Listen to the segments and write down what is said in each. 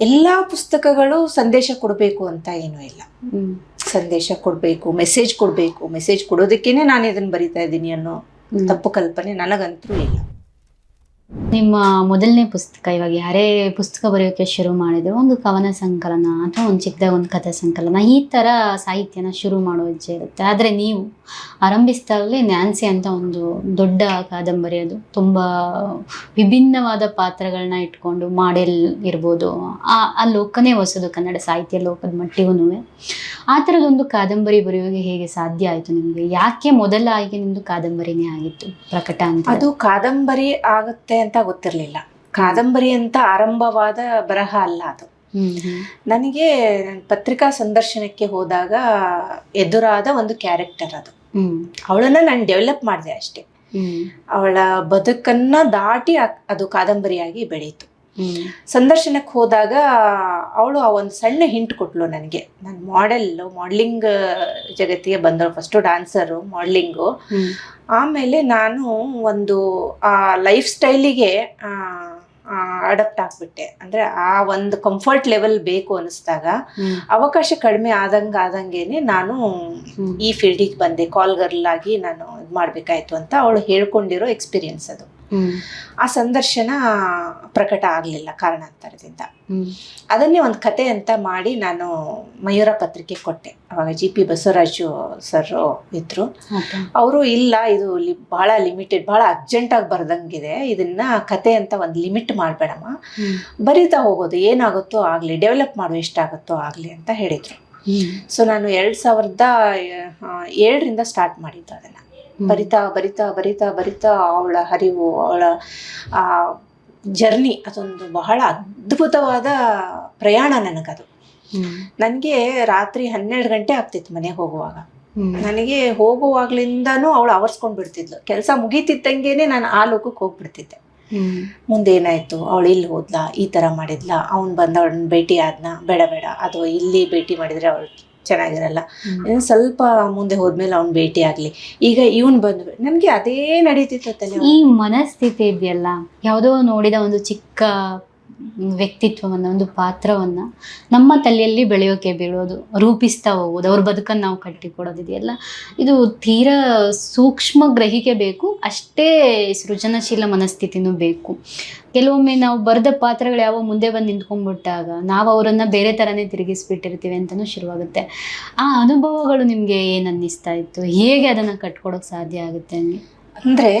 ಎಲ್ಲಾ ಪುಸ್ತಕಗಳು ಸಂದೇಶ ಕೊಡಬೇಕು ಅಂತ ಏನೂ ಇಲ್ಲ. ಸಂದೇಶ ಕೊಡಬೇಕು ಮೆಸೇಜ್ ಕೊಡಬೇಕು ಮೆಸೇಜ್ ಕೊಡೋದಕ್ಕೇನೆ ನಾನು ಇದನ್ನು ಬರಿತಾ ಇದ್ದೀನಿ ಅನ್ನೋ. ತಪ್ಪು ಕಲ್ಪನೆ ನನಗಂತೂ ಇಲ್ಲ. ನಿಮ್ಮ ಮೊದಲನೇ ಪುಸ್ತಕ, ಇವಾಗ ಯಾರೇ ಪುಸ್ತಕ ಬರೆಯೋಕೆ ಶುರು ಮಾಡಿದ್ರು, ಒಂದು ಕವನ ಸಂಕಲನ ಅಥವಾ ಒಂದು ಚಿಕ್ಕದಾಗ ಒಂದು ಕಥೆ ಸಂಕಲನ, ಈ ಥರ ಸಾಹಿತ್ಯನ ಶುರು ಮಾಡೋ ಹೆಜ್ಜೆ ಇರುತ್ತೆ. ಆದರೆ ನೀವು ಆರಂಭಿಸಿದಾಗಲೇ ನ್ಯಾನ್ಸಿ ಅಂತ ಒಂದು ದೊಡ್ಡ ಕಾದಂಬರಿ ಅದು. ತುಂಬ ವಿಭಿನ್ನವಾದ ಪಾತ್ರಗಳನ್ನ ಇಟ್ಕೊಂಡು ಮಾಡೆಲ್ ಇರ್ಬೋದು. ಆ ಆ ಲೋಕನೇ ಹೊಸದು ಕನ್ನಡ ಸಾಹಿತ್ಯ ಲೋಕದ ಮಟ್ಟಿಗೂ ಆ ಥರದೊಂದು ಕಾದಂಬರಿ ಬರೆಯೋಕೆ ಹೇಗೆ ಸಾಧ್ಯ ಆಯಿತು ನಿಮಗೆ? ಯಾಕೆ ಮೊದಲ ಆಗಿ ನಿಮ್ಮದು ಕಾದಂಬರಿನೇ ಆಗಿತ್ತು ಪ್ರಕಟ ಅಂತ? ಅದು ಕಾದಂಬರಿ ಆಗುತ್ತೆ ಅಂತ ಗೊತ್ತಿರಲಿಲ್ಲ. ಕಾದಂಬರಿ ಅಂತ ಆರಂಭವಾದ ಬರಹ ಅಲ್ಲ ಅದು. ನನಗೆ ಪತ್ರಿಕಾ ಸಂದರ್ಶನಕ್ಕೆ ಹೋದಾಗ ಎದುರಾದ ಒಂದು ಕ್ಯಾರೆಕ್ಟರ್ ಅದು. ಅವಳನ್ನ ನಾನು ಡೆವಲಪ್ ಮಾಡಿದೆ ಅಷ್ಟೇ. ಅವಳ ಬದುಕನ್ನ ದಾಟಿ ಅದು ಕಾದಂಬರಿಯಾಗಿ ಬೆಳೀತು. ಸಂದರ್ಶನಕ್ಕೆ ಹೋದಾಗ ಅವಳು ಆ ಒಂದು ಸಣ್ಣ ಹಿಂಟ್ ಕೊಟ್ಲು ನನಗೆ. ನಾನು ಮಾಡೆಲ್ ಮಾಡ್ಲಿಂಗ್ ಜಗತ್ತಿಗೆ ಬಂದಳು ಫಸ್ಟು ಡಾನ್ಸರು ಮಾಡ್ಲಿಂಗು ಆಮೇಲೆ ನಾನು ಒಂದು, ಆ ಲೈಫ್ ಸ್ಟೈಲಿಗೆ ಅಡಪ್ಟ್ ಆಗ್ಬಿಟ್ಟೆ. ಅಂದ್ರೆ ಆ ಒಂದು ಕಂಫರ್ಟ್ ಲೆವೆಲ್ ಬೇಕು ಅನಿಸ್ದಾಗ, ಅವಕಾಶ ಕಡಿಮೆ ಆದಂಗೆ ಆದಂಗೆನೆ ನಾನು ಈ ಫೀಲ್ಡಿಗೆ ಬಂದೆ. ಕಾಲ್ ಗರ್ಲ್ ಆಗಿ ನಾನು ಇದು ಮಾಡಬೇಕಾಯ್ತು ಅಂತ ಅವಳು ಹೇಳ್ಕೊಂಡಿರೋ ಎಕ್ಸ್ಪೀರಿಯನ್ಸ್ ಅದು. ಆ ಸಂದರ್ಶನ ಪ್ರಕಟ ಆಗಲಿಲ್ಲ ಕಾರಣಾಂತರದಿಂದ. ಅದನ್ನೇ ಒಂದು ಕತೆ ಅಂತ ಮಾಡಿ ನಾನು ಮಯೂರ ಪತ್ರಿಕೆ ಕೊಟ್ಟೆ. ಅವಾಗ ಜಿ ಪಿ ಬಸವರಾಜು ಸರ್ ಇದ್ರು. ಅವರು ಇಲ್ಲ ಇದು ಲಿ ಭಾಳ ಲಿಮಿಟೆಡ್ ಭಾಳ ಅರ್ಜೆಂಟಾಗಿ ಬರ್ದಂಗಿದೆ. ಇದನ್ನ ಕತೆ ಅಂತ ಒಂದು ಲಿಮಿಟ್ ಮಾಡಬೇಡಮ್ಮ. ಬರೀತಾ ಹೋಗೋದು ಏನಾಗುತ್ತೋ ಆಗಲಿ ಡೆವಲಪ್ ಮಾಡೋ ಎಷ್ಟಾಗುತ್ತೋ ಆಗಲಿ ಅಂತ ಹೇಳಿದರು. ಸೊ ನಾನು ಎರಡು ಸಾವಿರದ ಏಳರಿಂದ ಸ್ಟಾರ್ಟ್ ಮಾಡಿದ್ದು ಅದನ್ನು. ಬರಿತಾ ಬರಿತಾ ಬರಿತಾ ಬರಿತಾ ಅವಳ ಹರಿವು ಅವಳ ಆ ಜರ್ನಿ ಅದೊಂದು ಬಹಳ ಅದ್ಭುತವಾದ ಪ್ರಯಾಣ ನನಗದು. ನನ್ಗೆ ರಾತ್ರಿ ಹನ್ನೆರಡು ಗಂಟೆ ಆಗ್ತಿತ್ತು ಮನೆಗೆ ಹೋಗುವಾಗ. ನನಗೆ ಹೋಗುವಾಗ್ಲಿಂದನೂ ಅವಳು ಆವರ್ಸ್ಕೊಂಡ್ ಬಿಡ್ತಿದ್ಲು. ಕೆಲಸ ಮುಗೀತಿದ್ದಂಗೆನೆ ನಾನು ಆ ಲೋಕಕ್ಕೆ ಹೋಗ್ಬಿಡ್ತಿದ್ದೆ. ಮುಂದೆ ಏನಾಯ್ತು ಅವಳು ಇಲ್ಲಿ ಹೋದ್ಲಾ? ಈ ತರ ಮಾಡಿದ್ಲಾ? ಅವ್ನು ಬಂದ ಅವಳನ್ನ ಭೇಟಿ ಆದ್ನ? ಬೇಡ ಬೇಡ. ಅದು ಇಲ್ಲಿ ಭೇಟಿ ಮಾಡಿದ್ರೆ ಅವಳು ಚೆನ್ನಾಗಿರಲ್ಲ. ಇನ್ನು ಸ್ವಲ್ಪ ಮುಂದೆ ಹೋದ್ಮೇಲೆ ಅವ್ನು ಭೇಟಿ ಆಗಲಿ. ಈಗ ಇವನು ಬಂದು ನನಗೆ ಅದೇ ನಡೀತಿತ್ತು ತಲೆ. ಈ ಮನಸ್ಥಿತಿ ಇದೆಯಲ್ಲ ಯಾವುದೋ ನೋಡಿದ ಒಂದು ಚಿಕ್ಕ ವ್ಯಕ್ತಿತ್ವವನ್ನ, ಒಂದು ಪಾತ್ರವನ್ನು ನಮ್ಮ ತಲೆಯಲ್ಲಿ ಬೆಳೆಯೋಕೆ ಬೀಳೋದು, ರೂಪಿಸ್ತಾ ಹೋಗೋದು ಅವ್ರ ಬದುಕನ್ನು ನಾವು ಕಟ್ಟಿಕೊಡೋದಿದೆಯಲ್ಲ ಇದು ತೀರಾ ಸೂಕ್ಷ್ಮ ಗ್ರಹಿಕೆ ಬೇಕು, ಅಷ್ಟೇ ಸೃಜನಶೀಲ ಮನಸ್ಥಿತಿನೂ ಬೇಕು. ಕೆಲವೊಮ್ಮೆ ನಾವು ಬರೆದ ಪಾತ್ರಗಳು ಯಾವ ಮುಂದೆ ಬಂದು ನಿಂತ್ಕೊಂಡ್ಬಿಟ್ಟಾಗ ನಾವು ಅವರನ್ನು ಬೇರೆ ಥರನೇ ತಿರುಗಿಸ್ಬಿಟ್ಟಿರ್ತೀವಿ ಅಂತಲೂ ಶುರುವಾಗುತ್ತೆ. ಆ ಅನುಭವಗಳು ನಿಮಗೆ ಏನು ಅನ್ನಿಸ್ತಾ ಇತ್ತು? ಹೇಗೆ ಅದನ್ನು ಕಟ್ಕೊಡೋಕೆ ಸಾಧ್ಯ ಆಗುತ್ತೆ ಅಂದರೆ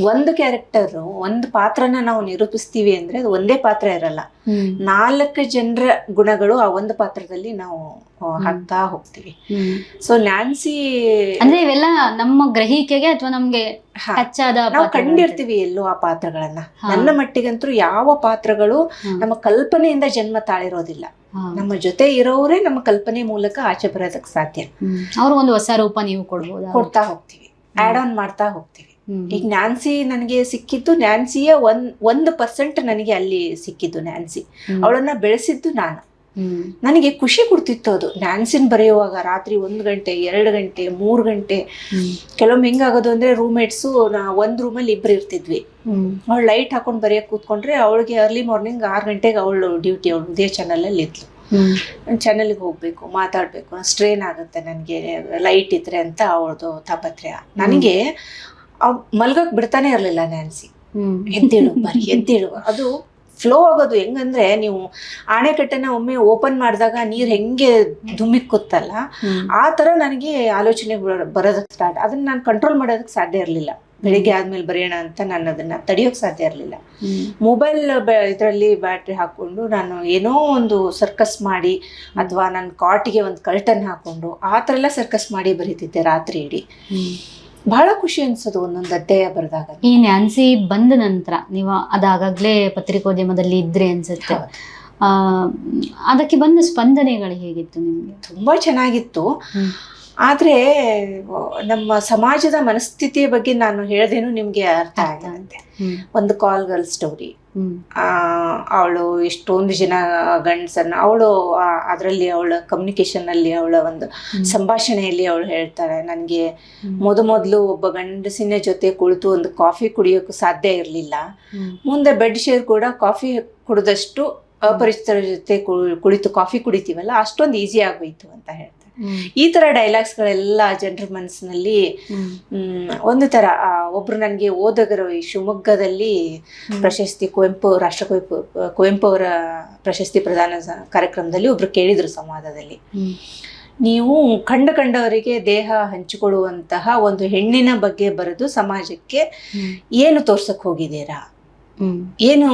ಒಂದು ಕ್ಯಾರೆಕ್ಟರ್ ಒಂದು ಪಾತ್ರನ ನಾವು ನಿರೂಪಿಸ್ತೀವಿ ಅಂದ್ರೆ ಅದು ಒಂದೇ ಪಾತ್ರ ಇರಲ್ಲ. ನಾಲ್ಕು ಜನರ ಗುಣಗಳು ಆ ಒಂದು ಪಾತ್ರದಲ್ಲಿ ನಾವು ಹಾಕ್ತಾ ಹೋಗ್ತೀವಿ. ಸೊ ನ್ಯಾನ್ಸಿ ಅಂದ್ರೆ ಇವೆಲ್ಲ ನಮ್ಮ ಗ್ರಹಿಕೆಗೆ ಅಥವಾ ನಮ್ಗೆ ನಾವು ಕಂಡಿರ್ತೀವಿ ಎಲ್ಲೋ ಆ ಪಾತ್ರಗಳನ್ನ. ನನ್ನ ಮಟ್ಟಿಗಂತೂ ಯಾವ ಪಾತ್ರಗಳು ನಮ್ಮ ಕಲ್ಪನೆಯಿಂದ ಜನ್ಮ ತಾಳಿರೋದಿಲ್ಲ. ನಮ್ಮ ಜೊತೆ ಇರೋರೇ ನಮ್ಮ ಕಲ್ಪನೆ ಮೂಲಕ ಆಚೆ ಬರೋದಕ್ಕೆ ಸಾಧ್ಯ. ಅವ್ರ ಒಂದು ಹೊಸ ರೂಪ ನೀವು ಕೊಡ್ಬೋದು? ಕೊಡ್ತಾ ಹೋಗ್ತೀವಿ. ಆಡ್ ಆನ್ ಮಾಡ್ತಾ ಹೋಗ್ತೀವಿ. ಈಗ ನ್ಯಾನ್ಸಿ ನನಗೆ ಸಿಕ್ಕಿದ್ದು ನ್ಯಾನ್ಸಿಯ ಒಂದ್ ಒಂದು ಪರ್ಸೆಂಟ್ ನನಗೆ ಅಲ್ಲಿ ಸಿಕ್ಕಿದ್ದು ನ್ಯಾನ್ಸಿ. ಅವಳನ್ನ ಬೆಳೆಸಿದ್ದು ನಾನು. ನನಗೆ ಖುಷಿ ಕೊಡ್ತಿತ್ತು ಅದು. ನ್ಯಾನ್ಸಿನ್ ಬರೆಯುವಾಗ ರಾತ್ರಿ ಒಂದು ಗಂಟೆ ಎರಡು ಗಂಟೆ ಮೂರು ಗಂಟೆ. ಕೆಲವೊಮ್ಮೆ ಹೆಂಗಾಗೋದು ಅಂದ್ರೆ ರೂಮ್ಮೇಟ್ಸು ನಾ ಒಂದು ರೂಮಲ್ಲಿ ಇಬ್ರು ಇರ್ತಿದ್ವಿ. ಅವಳು ಲೈಟ್ ಹಾಕೊಂಡು ಬರೆಯಕ್ಕೆ ಕೂತ್ಕೊಂಡ್ರೆ ಅವಳಿಗೆ ಅರ್ಲಿ ಮಾರ್ನಿಂಗ್ ಆರು ಗಂಟೆಗೆ ಅವಳು ಡ್ಯೂಟಿ ಅವಳು ಉದಯ ಚಾನಲಲ್ಲಿ ಇದ್ಲು. ಚಾನಲ್ ಚಾನಲ್ಗೆ ಹೋಗಬೇಕು ಮಾತಾಡಬೇಕು ಸ್ಟ್ರೇನ್ ಆಗುತ್ತೆ ನನಗೆ ಲೈಟ್ ಇದ್ರೆ ಅಂತ ಅವಳದು ತಾಪತ್ರಯ ನನಗೆ ಮಲ್ಗಕ್ ಬಿಡ್ತಾನೆ ಇರಲಿಲ್ಲ ನ್ಯಾನ್ಸಿ. ಎದ್ದೇಳು ಬರಿ ಎದ್ದೇಳು ಅದು ಫ್ಲೋ ಆಗೋದು ಹೆಂಗಂದ್ರೆ ನೀವು ಆಣೆಕಟ್ಟೆನ ಒಮ್ಮೆ ಓಪನ್ ಮಾಡಿದಾಗ ನೀರು ಹೆಂಗೆ ಧುಮ್ಮಿಕ್ಕುತ್ತಲ್ಲ. ಆ ಥರ ನನಗೆ ಆಲೋಚನೆ ಬರೋದಕ್ಕೆ ಸ್ಟಾರ್ಟ್ ಅದನ್ನ ನಾನು ಕಂಟ್ರೋಲ್ ಮಾಡೋದಕ್ಕೆ ಸಾಧ್ಯ ಇರಲಿಲ್ಲ. ಬೆಳಿಗ್ಗೆ ಆದ್ಮೇಲೆ ಬರೆಯೋಣ ಅಂತ ನಾನು ಅದನ್ನ ತಡೆಯೋಕೆ ಸಾಧ್ಯ ಇರಲಿಲ್ಲ. ಮೊಬೈಲ್ ಇದರಲ್ಲಿ ಬ್ಯಾಟ್ರಿ ಹಾಕೊಂಡು ನಾನು ಏನೋ ಒಂದು ಸರ್ಕಸ್ ಮಾಡಿ ಅಥವಾ ನನ್ನ ಕಾಟಿಗೆ ಒಂದು ಕರ್ಟನ್ ಹಾಕೊಂಡು ಆ ಥರ ಎಲ್ಲ ಸರ್ಕಸ್ ಮಾಡಿ ಬರೀತಿದ್ದೆ ರಾತ್ರಿ ಇಡೀ. ಬಹಳ ಖುಷಿ ಅನ್ಸೋದು ಒಂದೊಂದು ಅಧ್ಯಾಯ ಬರೆದಾಗ. ಈ ನ್ಯಾನ್ಸಿ ಬಂದ ನಂತರ ನೀವು ಅದಾಗಲೇ ಪತ್ರಿಕೋದ್ಯಮದಲ್ಲಿ ಇದ್ರೆ ಅನ್ಸುತ್ತೆ. ಆ ಅದಕ್ಕೆ ಬಂದ ಸ್ಪಂದನೆಗಳು ಹೇಗಿತ್ತು ನಿಮಗೆ? ತುಂಬಾ ಚೆನ್ನಾಗಿತ್ತು. ಆದ್ರೆ ನಮ್ಮ ಸಮಾಜದ ಮನಸ್ಥಿತಿಯ ಬಗ್ಗೆ ನಾನು ಹೇಳ್ದೇನು ನಿಮ್ಗೆ ಅರ್ಥ ಆಗಂತೆ ಒಂದು ಕಾಲ್ ಗರ್ಲ್ ಸ್ಟೋರಿ. ಅವಳು ಎಷ್ಟೊಂದು ಜನ ಗಂಡಸನ್ನು ಅವಳು ಅದರಲ್ಲಿ ಅವಳ ಕಮ್ಯುನಿಕೇಶನ್ ಅವಳ ಒಂದು ಸಂಭಾಷಣೆಯಲ್ಲಿ ಅವಳು ಹೇಳ್ತಾರೆ ನನಗೆ. ಮೊದ ಮೊದಲು ಒಬ್ಬ ಗಂಡಸಿನ ಜೊತೆ ಕುಳಿತು ಒಂದು ಕಾಫಿ ಕುಡಿಯೋಕೆ ಸಾಧ್ಯ ಇರಲಿಲ್ಲ. ಮುಂದೆ ಬೆಡ್ ಶೇರ್ ಕೂಡ ಕಾಫಿ ಕುಡಿದಷ್ಟು ಅಪರಿಚಿತರ ಜೊತೆ ಕುಳಿತು ಕಾಫಿ ಕುಡಿತೀವಲ್ಲ ಅಷ್ಟೊಂದು ಈಸಿ ಆಗೋಯ್ತು ಅಂತ ಹ್ಮ್. ಈ ತರ ಡೈಲಾಗ್ಸ್ಗಳೆಲ್ಲ ಜನರ ಮನಸ್ಸಿನಲ್ಲಿ ಹ್ಮ್. ಒಂದು ತರ ಆ, ಒಬ್ರು ನನಗೆ ಓದಗರು ಈ ಶಿವಮೊಗ್ಗದಲ್ಲಿ ಪ್ರಶಸ್ತಿ ಕುವೆಂಪು ರಾಷ್ಟ್ರ ಕುವೆಂಪು ಕುವೆಂಪು ಅವರ ಪ್ರಶಸ್ತಿ ಪ್ರದಾನ ಕಾರ್ಯಕ್ರಮದಲ್ಲಿ ಒಬ್ರು ಕೇಳಿದ್ರು ಸಂವಾದದಲ್ಲಿ. ನೀವು ಕಂಡ ಕಂಡವರಿಗೆ ದೇಹ ಹಂಚಿಕೊಳ್ಳುವಂತಹ ಒಂದು ಹೆಣ್ಣಿನ ಬಗ್ಗೆ ಬರೆದು ಸಮಾಜಕ್ಕೆ ಏನು ತೋರ್ಸಕ್ ಹೋಗಿದ್ದೀರಾ? ಏನು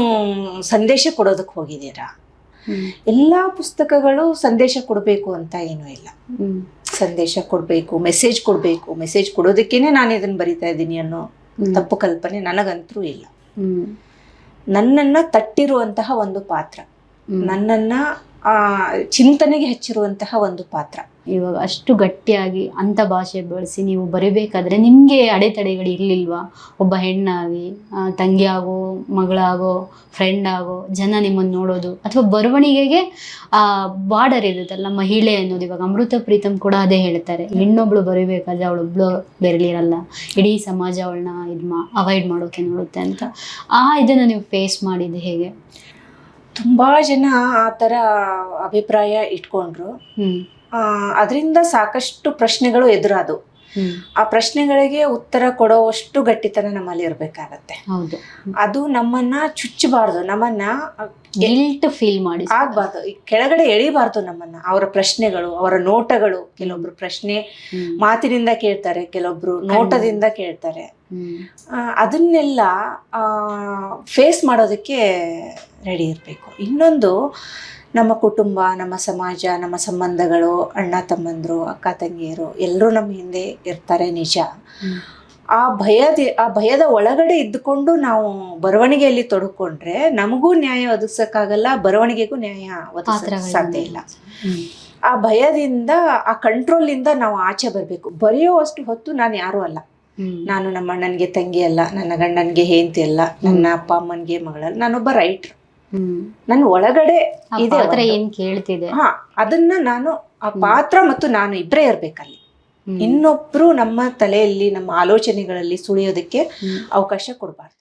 ಸಂದೇಶ ಕೊಡೋದಕ್ಕೆ ಹೋಗಿದ್ದೀರಾ. ಎಲ್ಲಾ ಪುಸ್ತಕಗಳು ಸಂದೇಶ ಕೊಡಬೇಕು ಅಂತ ಏನೂ ಇಲ್ಲ. ಸಂದೇಶ ಕೊಡಬೇಕು ಮೆಸೇಜ್ ಕೊಡಬೇಕು ಮೆಸೇಜ್ ಕೊಡೋದಕ್ಕೇನೆ ನಾನು ಇದನ್ನ ಬರಿತಾ ಇದ್ದೀನಿ ಅನ್ನೋ ತಪ್ಪು ಕಲ್ಪನೆ ನನಗಂತೂ ಇಲ್ಲ. ನನ್ನನ್ನ ತಟ್ಟಿರುವಂತಹ ಒಂದು ಪಾತ್ರ. ನನ್ನನ್ನ ಚಿಂತನೆಗೆ ಹೆಚ್ಚಿರುವಂತಹ ಒಂದು ಪಾತ್ರ ಇವಾಗ ಅಷ್ಟು ಗಟ್ಟಿಯಾಗಿ ಅಂಥ ಭಾಷೆ ಬಳಸಿ ನೀವು ಬರಿಬೇಕಾದ್ರೆ ನಿಮಗೆ ಅಡೆತಡೆಗಳು ಇರಲಿಲ್ವಾ? ಒಬ್ಬ ಹೆಣ್ಣಾಗಿ ತಂಗಿಯಾಗೋ ತಂಗಿ ಆಗೋ ಮಗಳಾಗೋ ಫ್ರೆಂಡ್ ಆಗೋ ಜನ ನಿಮ್ಮನ್ನು ನೋಡೋದು ಅಥವಾ ಬರವಣಿಗೆಗೆ ಆ ಬಾರ್ಡರ್ ಇರುತ್ತಲ್ಲ ಮಹಿಳೆ ಅನ್ನೋದು ಇವಾಗ ಅಮೃತ ಪ್ರೀತಮ್ ಕೂಡ ಅದೇ ಹೇಳ್ತಾರೆ. ಹೆಣ್ಣೊಬ್ಳು ಬರಿಬೇಕಾದ್ರೆ ಅವಳೊಬ್ಳು ಬೆರಳಿರಲ್ಲ ಇಡೀ ಸಮಾಜ ಅವಳನ್ನ ಇದು ಮಾ ಅವಾಯ್ಡ್ ಮಾಡೋಕೆ ನೋಡುತ್ತೆ ಅಂತ. ಆ ಇದನ್ನು ನೀವು ಫೇಸ್ ಮಾಡಿದ್ದು ಹೇಗೆ? ತುಂಬಾ ಜನ ಆ ಥರ ಅಭಿಪ್ರಾಯ ಇಟ್ಕೊಂಡ್ರು. ಅದರಿಂದ ಸಾಕಷ್ಟು ಪ್ರಶ್ನೆಗಳು ಎದುರಾದವು. ಆ ಪ್ರಶ್ನೆಗಳಿಗೆ ಉತ್ತರ ಕೊಡೋವಷ್ಟು ಗಟ್ಟಿತನ ನಮ್ಮಲ್ಲಿ ಇರಬೇಕಾಗತ್ತೆ. ಅದು ನಮ್ಮನ್ನ ಚುಚ್ಚಬಾರ್ದು ನಮ್ಮನ್ನ ಗಿಲ್ಟ್ ಫೀಲ್ ಮಾಡಿ. ಆಗ್ಬಾರ್ದು ಕೆಳಗಡೆ ಎಳಿಬಾರ್ದು ನಮ್ಮನ್ನ. ಅವರ ಪ್ರಶ್ನೆಗಳು ಅವರ ನೋಟಗಳು ಕೆಲವೊಬ್ರು ಪ್ರಶ್ನೆ ಮಾತಿನಿಂದ ಕೇಳ್ತಾರೆ ಕೆಲವೊಬ್ರು ನೋಟದಿಂದ ಕೇಳ್ತಾರೆ. ಅದನ್ನೆಲ್ಲ ಫೇಸ್ ಮಾಡೋದಕ್ಕೆ ರೆಡಿ ಇರಬೇಕು. ಇನ್ನೊಂದು ನಮ್ಮ ಕುಟುಂಬ ನಮ್ಮ ಸಮಾಜ ನಮ್ಮ ಸಂಬಂಧಗಳು ಅಣ್ಣ ತಮ್ಮಂದರು ಅಕ್ಕ ತಂಗಿಯರು ಎಲ್ಲರೂ ನಮ್ಮ ಹಿಂದೆ ಇರ್ತಾರೆ ನಿಜ. ಆ ಭಯದ ಆ ಭಯದ ಒಳಗಡೆ ಇದ್ದುಕೊಂಡು ನಾವು ಬರವಣಿಗೆಯಲ್ಲಿ ತೊಡಕೊಂಡ್ರೆ ನಮಗೂ ನ್ಯಾಯ ಒದಗಿಸೋಕ್ಕಾಗಲ್ಲ ಬರವಣಿಗೆಗೂ ನ್ಯಾಯ ಒದಗಿಸೋಕೆ ಸಾಧ್ಯ ಇಲ್ಲ. ಆ ಭಯದಿಂದ ಆ ಕಂಟ್ರೋಲಿಂದ ನಾವು ಆಚೆ ಬರಬೇಕು. ಬರೆಯೋವಷ್ಟು ಹೊತ್ತು ನಾನು ಯಾರೂ ಅಲ್ಲ. ನಾನು ನಮ್ಮ ಅಣ್ಣನಿಗೆ ತಂಗಿ ಅಲ್ಲ ನನ್ನ ಗಂಡನಿಗೆ ಹೆಂಡತಿ ಅಲ್ಲ ನನ್ನ ಅಪ್ಪ ಅಮ್ಮನಿಗೆ ಮಗಳಲ್ಲ ನಾನೊಬ್ಬ ರೈಟ್ರ್. ನನ್ನ ಒಳಗಡೆ ಇದೆ. ಏನ್ ಕೇಳ್ತಿದೆ? ಹಾ ಅದನ್ನ ನಾನು ಆ ಪಾತ್ರ ಮತ್ತು ನಾನು ಇಬ್ಬರೇ ಇರ್ಬೇಕಲ್ಲಿ. ಇನ್ನೊಬ್ರು ನಮ್ಮ ತಲೆಯಲ್ಲಿ ನಮ್ಮ ಆಲೋಚನೆಗಳಲ್ಲಿ ಸುಳಿಯೋದಕ್ಕೆ ಅವಕಾಶ ಕೊಡಬಾರ್ದು.